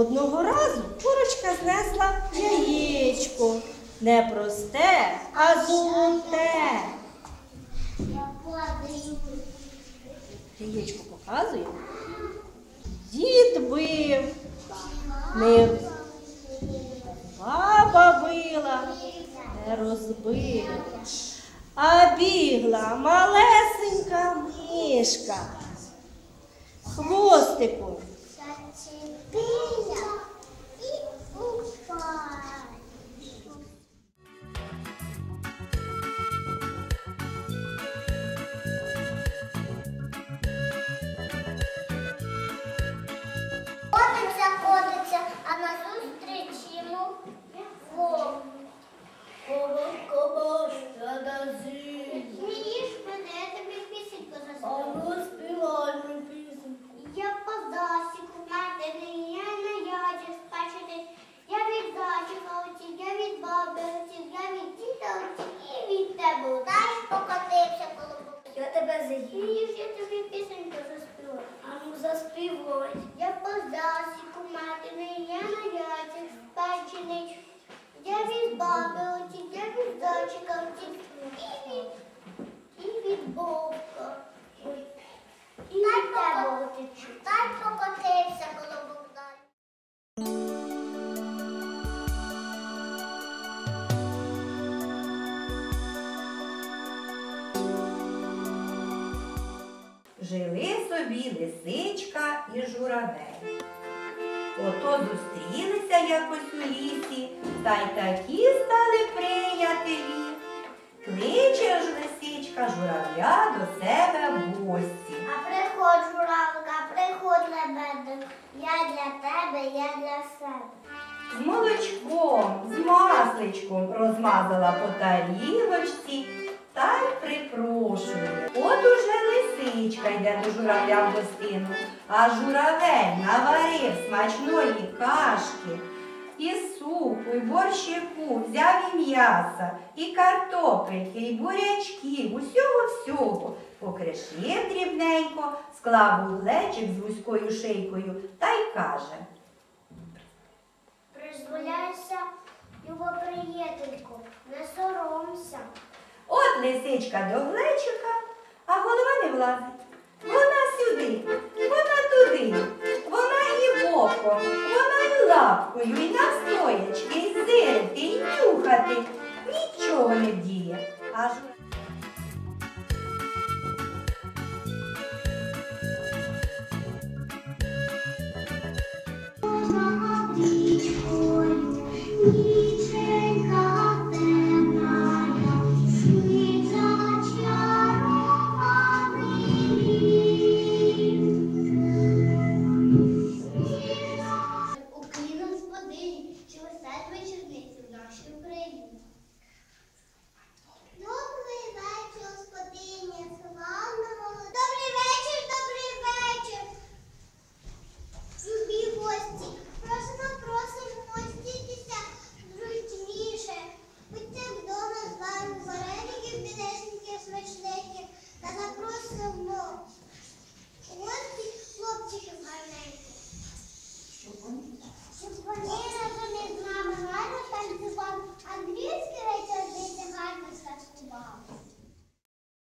Одного разу курочка знесла яєчко. Не просте, а золоте. Яєчко показує. Дід бив, не баба била, не розбила. А бігла малесенька мишка. Хвостиком Зачепила і упала. Котиться, котиться, а назустріч йому вовк заспіваю. Я по засіку матері, я на яді спачений. Я від зайчика утік, я від баби утік, я від діда утік і від тебе. Знаєш, покотився колобок. Я тебе я тобі пісеньку заспіваю. А ну заспівай. Я по засіку матиний, я на яйцях спачений. Я від баби утік, я від зайчика утік і від, і від бобка. І від тебе отічу. Дай покотився Жили собі лисичка і журавель. Ото зустрілися якось у лісі, та й такі стали приятелі. Кличе ж лисичка журавля до себе в гості. А приходь, журавка, приходь, лебедик. Я для тебе, я для себе. З молочком, з масличком розмазала по тарілочці та й припрошує. От уже лисичка йде до журавля в гостину, а журавель наварив смачної кашки. І супу, і борщику, взяв і м'яса, і картопельки, і бурячків, усього-всього. Покришив дрібненько, склав у глечик з вузькою шийкою та й каже. Призволяйся, його приятельку, не соромся. От лисичка до глечика, влазить. Вона сюди, вона туди, вона і боком, вона і лапкою, і навстоячки, і зирити, і нюхати. Нічого не вдіє. Аж Річкою,